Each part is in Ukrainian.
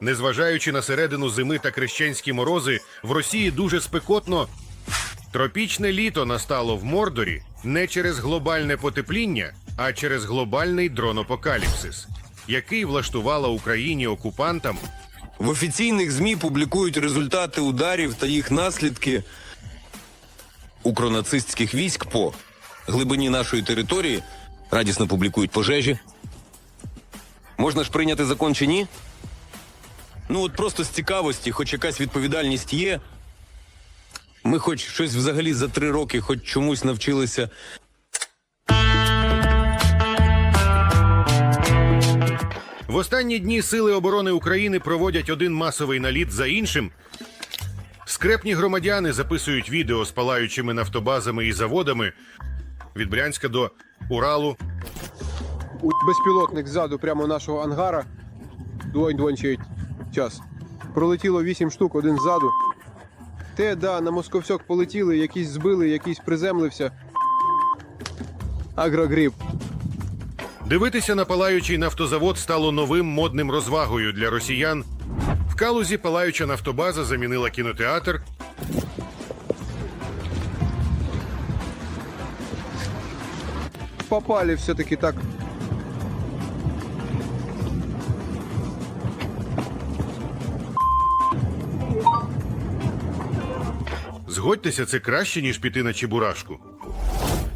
Незважаючи на середину зими та крещенські морози, в Росії дуже спекотно. Тропічне літо настало в Мордорі не через глобальне потепління, а через глобальний дронопокаліпсис, який влаштувала Україні окупантам В офіційних ЗМІ публікують результати ударів та їх наслідки укронацистських військ по глибині нашої території. Радісно публікують пожежі. Можна ж прийняти закон чи ні? Ну от просто з цікавості, хоч якась відповідальність є. Ми хоч щось взагалі за три роки, хоч чомусь навчилися В останні дні Сили оборони України проводять один масовий наліт за іншим. Скрепні громадяни записують відео з палаючими нафтобазами і заводами від Брянська до Уралу. Безпілотник ззаду прямо нашого ангара. Двонь-двончий час. Пролетіло вісім штук, один ззаду. Те, да, на московсьок полетіли, якийсь збили, якийсь приземлився. Агрогріб. Дивитися на палаючий нафтозавод стало новим модним розвагою для росіян. В Калузі палаюча нафтобаза замінила кінотеатр. Попали все-таки так. Згодьтеся, це краще, ніж піти на Чебурашку.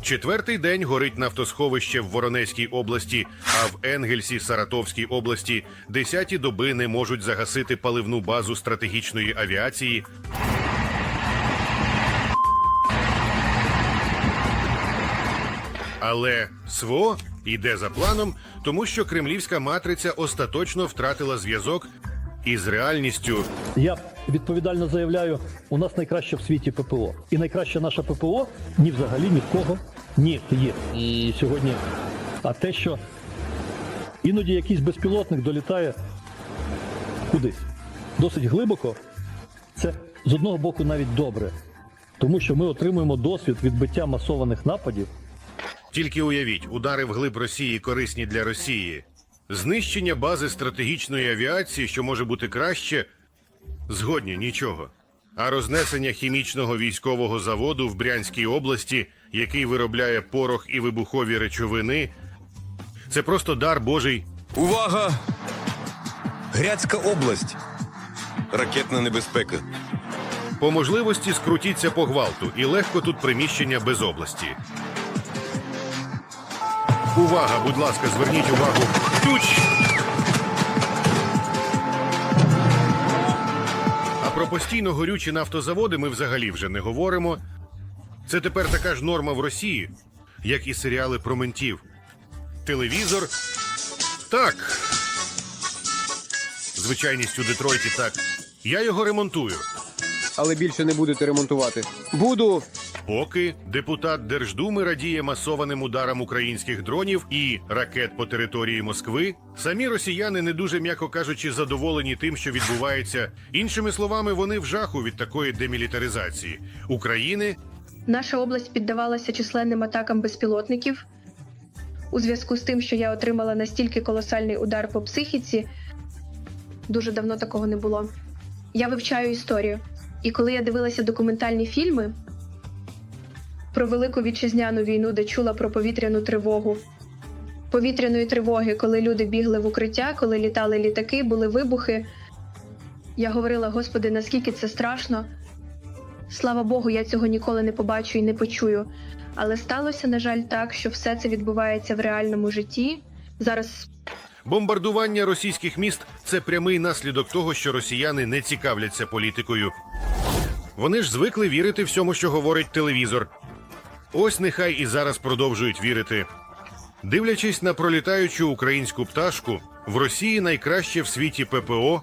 Четвертий день горить нафтосховище в Воронезькій області, а в Енгельсі Саратовській області десяті доби не можуть загасити паливну базу стратегічної авіації. Але СВО йде за планом, тому що кремлівська матриця остаточно втратила зв'язок із реальністю Я відповідально заявляю, у нас найкраще в світі ППО. І найкраще наше ППО ні взагалі, ні в кого ні є. І сьогодні. А те, що іноді якийсь безпілотник долітає кудись досить глибоко, це з одного боку навіть добре. Тому що ми отримуємо досвід відбиття масованих нападів Тільки уявіть, удари вглиб Росії корисні для Росії. Знищення бази стратегічної авіації, що може бути краще, згодні нічого. А рознесення хімічного військового заводу в Брянській області, який виробляє порох і вибухові речовини, це просто дар Божий. Увага! Гряцька область. Ракетна небезпека. По можливості скрутіться по гвалту, і легко тут приміщення без області. Увага, будь ласка, зверніть увагу. Ключ! Про постійно горючі нафтозаводи ми взагалі вже не говоримо. Це тепер така ж норма в Росії, як і серіали про ментів. Телевізор. Так. Звичайність у Детройті так. Я його ремонтую. Але більше не будете ремонтувати. Буду. Поки депутат Держдуми радіє масованим ударам українських дронів і ракет по території Москви, самі росіяни не дуже м'яко кажучи задоволені тим, що відбувається. Іншими словами, вони в жаху від такої демілітаризації України. Наша область піддавалася численним атакам безпілотників. У зв'язку з тим, що я отримала настільки колосальний удар по психіці, дуже давно такого не було. Я вивчаю історію. І коли я дивилася документальні фільми про Велику вітчизняну війну, де чула про повітряну тривогу, повітряної тривоги, коли люди бігли в укриття, коли літали літаки, були вибухи, я говорила: Господи, наскільки це страшно. Слава Богу, я цього ніколи не побачу і не почую. Але сталося, на жаль, так, що все це відбувається в реальному житті. Зараз Бомбардування російських міст це прямий наслідок того, що росіяни не цікавляться політикою. Вони ж звикли вірити всьому, що говорить телевізор. Ось нехай і зараз продовжують вірити. Дивлячись на пролітаючу українську пташку, в Росії найкраще в світі ППО,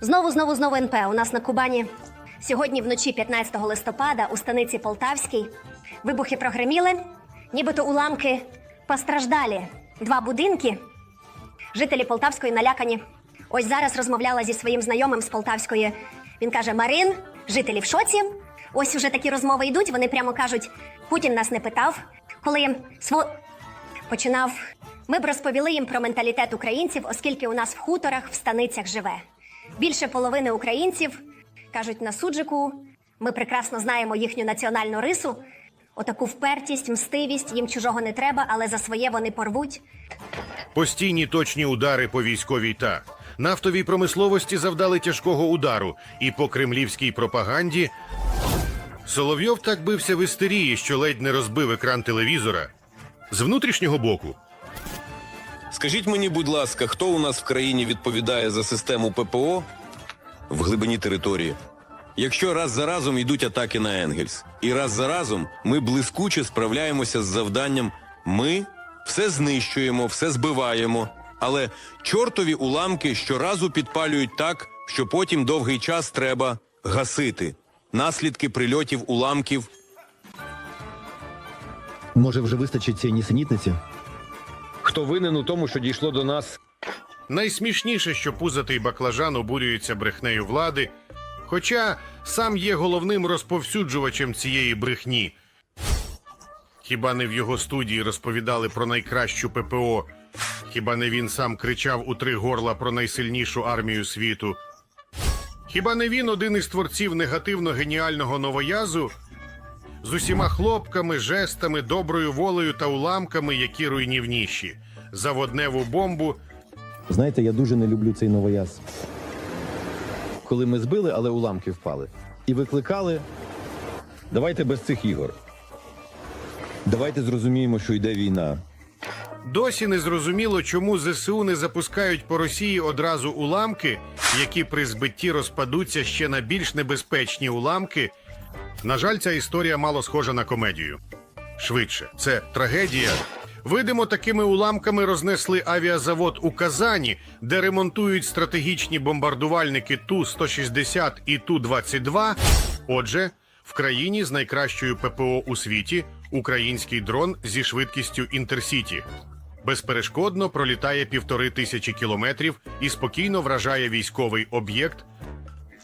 Знову, знову, знову НП. У нас на Кубані сьогодні вночі, 15 листопада, у станиці Полтавській вибухи прогреміли, нібито уламки постраждалі. Два будинки. Жителі Полтавської налякані. Ось зараз розмовляла зі своїм знайомим з Полтавської. Він каже: Марин, жителі в шоці. Ось уже такі розмови йдуть. Вони прямо кажуть: Путін нас не питав, коли сво починав Ми б розповіли їм про менталітет українців, оскільки у нас в хуторах, в станицях живе. Більше половини українців кажуть на суджику. Ми прекрасно знаємо їхню національну рису. Отаку впертість, мстивість, їм чужого не треба, але за своє вони порвуть. Постійні точні удари по військовій та нафтовій промисловості завдали тяжкого удару, і по кремлівській пропаганді Соловйов так бився в істерії, що ледь не розбив екран телевізора. З внутрішнього боку Скажіть мені, будь ласка, хто у нас в країні відповідає за систему ППО в глибині території? Якщо раз за разом йдуть атаки на Енгельс, і раз за разом ми блискуче справляємося з завданням, ми все знищуємо, все збиваємо, але чортові уламки щоразу підпалюють так, що потім довгий час треба гасити. Наслідки прильотів уламків Може, вже вистачить цієї нісенітниці? Хто винен у тому, що дійшло до нас найсмішніше, що пузатий баклажан обурюється брехнею влади, хоча сам є головним розповсюджувачем цієї брехні. Хіба не в його студії розповідали про найкращу ППО? Хіба не він сам кричав у три горла про найсильнішу армію світу? Хіба не він один із творців негативно геніального новоязу? З усіма хлопками, жестами, доброю волею та уламками, які руйнівніші, за водневу бомбу Знаєте, я дуже не люблю цей новояз. Коли ми збили, але уламки впали. І викликали. Давайте без цих ігор. Давайте зрозуміємо, що йде війна. Досі не зрозуміло, чому ЗСУ не запускають по Росії одразу уламки, які при збитті розпадуться ще на більш небезпечні уламки. На жаль, ця історія мало схожа на комедію. Швидше, це трагедія. Видимо, такими уламками рознесли авіазавод у Казані, де ремонтують стратегічні бомбардувальники Ту-160 і Ту-22. Отже, в країні з найкращою ППО у світі український дрон зі швидкістю Інтерсіті. Безперешкодно пролітає півтори тисячі кілометрів і спокійно вражає військовий об'єкт.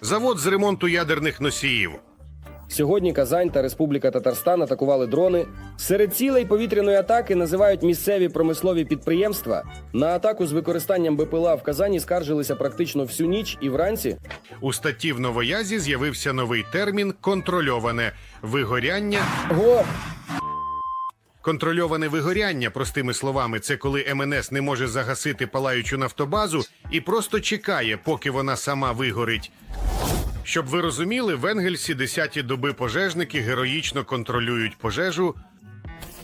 Завод з ремонту ядерних носіїв. Сьогодні Казань та Республіка Татарстан атакували дрони. Серед цілей повітряної атаки називають місцеві промислові підприємства. На атаку з використанням БПЛА в Казані скаржилися практично всю ніч і вранці. У статті в новоязі з'явився новий термін контрольоване вигоряння. Го! Контрольоване вигоряння, простими словами, це коли МНС не може загасити палаючу нафтобазу і просто чекає, поки вона сама вигорить. Щоб ви розуміли, в Енгельсі десяті доби пожежники героїчно контролюють пожежу.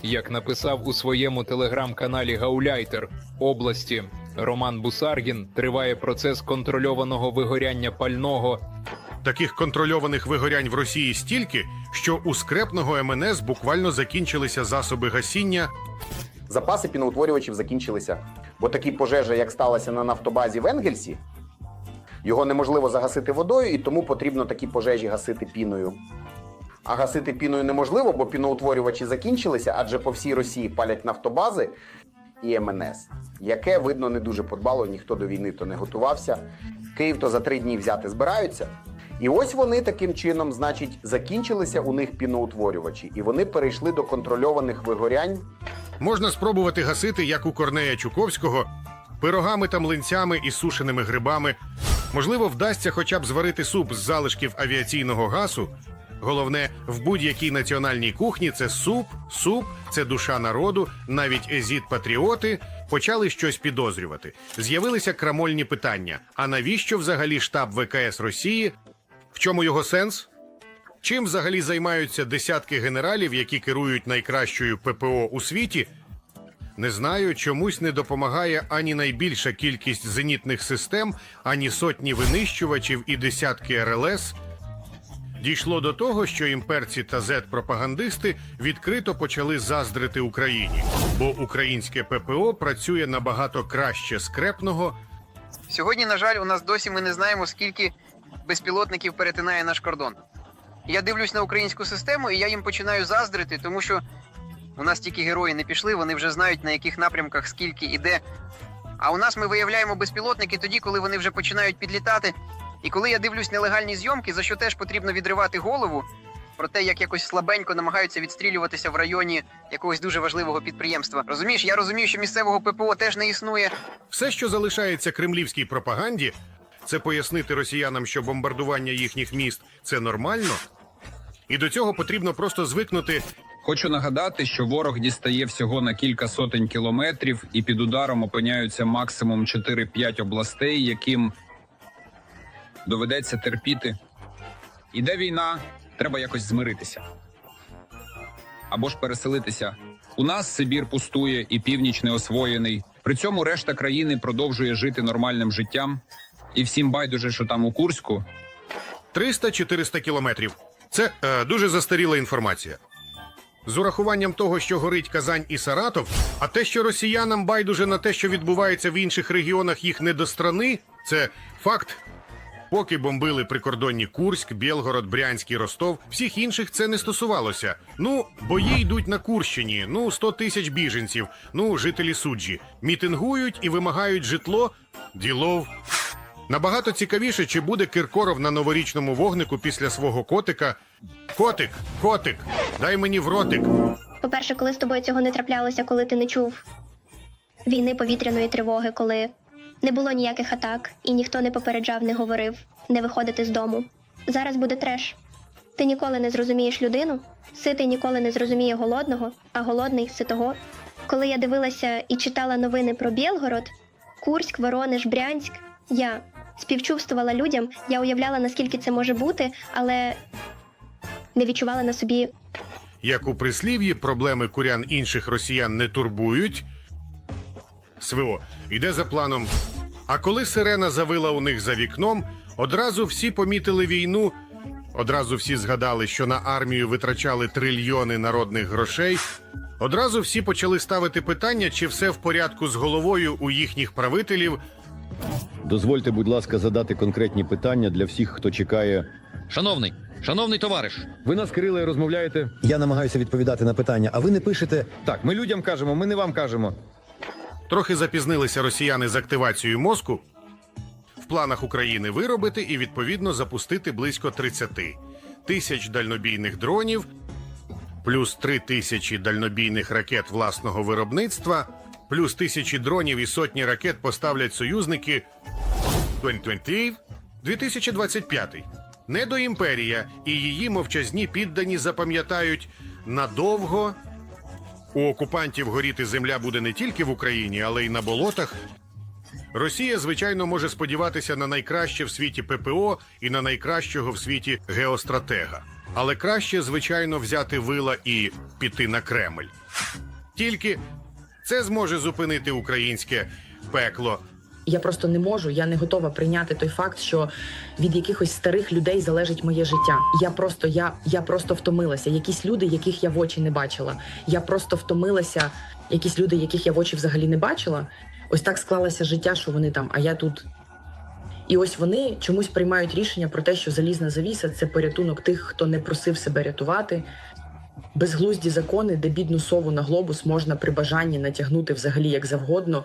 Як написав у своєму телеграм-каналі Гауляйтер області Роман Бусаргін, триває процес контрольованого вигоряння пального Таких контрольованих вигорянь в Росії стільки, що у скрепного МНС буквально закінчилися засоби гасіння. Запаси піноутворювачів закінчилися. Бо такі пожежі, як сталося на нафтобазі в Енгельсі, його неможливо загасити водою, і тому потрібно такі пожежі гасити піною. А гасити піною неможливо, бо піноутворювачі закінчилися, адже по всій Росії палять нафтобази і МНС, яке, видно, не дуже подбало, ніхто до війни то не готувався. Київ то за три дні взяти збираються. І ось вони таким чином, значить, закінчилися у них піноутворювачі, і вони перейшли до контрольованих вигорянь Можна спробувати гасити, як у Корнея Чуковського, пирогами та млинцями і сушеними грибами. Можливо, вдасться хоча б зварити суп з залишків авіаційного газу. Головне, в будь-якій національній кухні це суп, суп, це душа народу, навіть езіт-патріоти почали щось підозрювати. З'явилися крамольні питання: а навіщо взагалі штаб ВКС Росії? В чому його сенс? Чим взагалі займаються десятки генералів, які керують найкращою ППО у світі? Не знаю, чомусь не допомагає ані найбільша кількість зенітних систем, ані сотні винищувачів і десятки РЛС. Дійшло до того, що імперці та зет-пропагандисти відкрито почали заздрити Україні, бо українське ППО працює набагато краще скрепного, Сьогодні, на жаль, у нас досі ми не знаємо, скільки безпілотників перетинає наш кордон. Я дивлюсь на українську систему, і я їм починаю заздрити, тому що у нас тільки герої не пішли, вони вже знають на яких напрямках скільки іде. А у нас ми виявляємо безпілотники тоді, коли вони вже починають підлітати. І коли я дивлюсь нелегальні зйомки, за що теж потрібно відривати голову, про те, як якось слабенько намагаються відстрілюватися в районі якогось дуже важливого підприємства. Розумієш, я розумію, що місцевого ППО теж не існує. Все, що залишається кремлівській пропаганді, це пояснити росіянам, що бомбардування їхніх міст це нормально. І до цього потрібно просто звикнути Хочу нагадати, що ворог дістає всього на кілька сотень кілометрів, і під ударом опиняються максимум 4-5 областей, яким доведеться терпіти. Іде війна, треба якось змиритися. Або ж переселитися. У нас Сибір пустує і північ не освоєний. При цьому решта країни продовжує жити нормальним життям. І всім байдуже, що там у Курську 300-400 кілометрів. Це е, дуже застаріла інформація. З урахуванням того, що горить Казань і Саратов, а те, що росіянам байдуже на те, що відбувається в інших регіонах їх не до страни, це факт. Поки бомбили прикордонні Курськ, Білгород, Брянський, Ростов, всіх інших це не стосувалося. Ну, бої йдуть на Курщині, ну 100 тисяч біженців, ну жителі суджі, мітингують і вимагають житло, ділов. Набагато цікавіше, чи буде Киркоров на новорічному вогнику після свого котика. Котик, котик, дай мені в ротик. По-перше, коли з тобою цього не траплялося, коли ти не чув війни повітряної тривоги, коли не було ніяких атак і ніхто не попереджав, не говорив, не виходити з дому. Зараз буде треш. Ти ніколи не зрозумієш людину, ситий ніколи не зрозуміє голодного, а голодний ситого. Коли я дивилася і читала новини про Білгород, Курськ, Воронеж, Брянськ, я співчувствувала людям, я уявляла, наскільки це може бути, але не відчувала на собі Як у прислів'ї, проблеми курян інших росіян не турбують. СВО йде за планом. А коли сирена завила у них за вікном, одразу всі помітили війну. Одразу всі згадали, що на армію витрачали трильйони народних грошей. Одразу всі почали ставити питання, чи все в порядку з головою у їхніх правителів. Дозвольте, будь ласка, задати конкретні питання для всіх, хто чекає. Шановний, шановний товариш, Ви нас Кириле розмовляєте? Я намагаюся відповідати на питання, а ви не пишете. Так, ми людям кажемо, ми не вам кажемо. Трохи запізнилися росіяни з активацією мозку. В планах України виробити і відповідно запустити близько 30 тисяч дальнобійних дронів, плюс 3 тисячі дальнобійних ракет власного виробництва, плюс тисячі дронів і сотні ракет поставлять союзники 2020 2025. Недоімперія і її мовчазні піддані запам'ятають надовго. У окупантів горіти земля буде не тільки в Україні, але й на болотах. Росія, звичайно, може сподіватися на найкраще в світі ППО і на найкращого в світі геостратега. Але краще, звичайно, взяти вила і піти на Кремль. Тільки це зможе зупинити українське пекло. Я просто не можу, я не готова прийняти той факт, що від якихось старих людей залежить моє життя. Я просто, я, я просто втомилася. Якісь люди, яких я в очі не бачила. Я просто втомилася. Якісь люди, яких я в очі взагалі не бачила. Ось так склалося життя, що вони там, а я тут. І ось вони чомусь приймають рішення про те, що залізна завіса це порятунок тих, хто не просив себе рятувати. Безглузді закони, де бідну сову на глобус можна при бажанні натягнути взагалі як завгодно.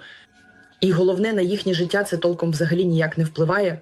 І головне на їхнє життя це толком взагалі ніяк не впливає.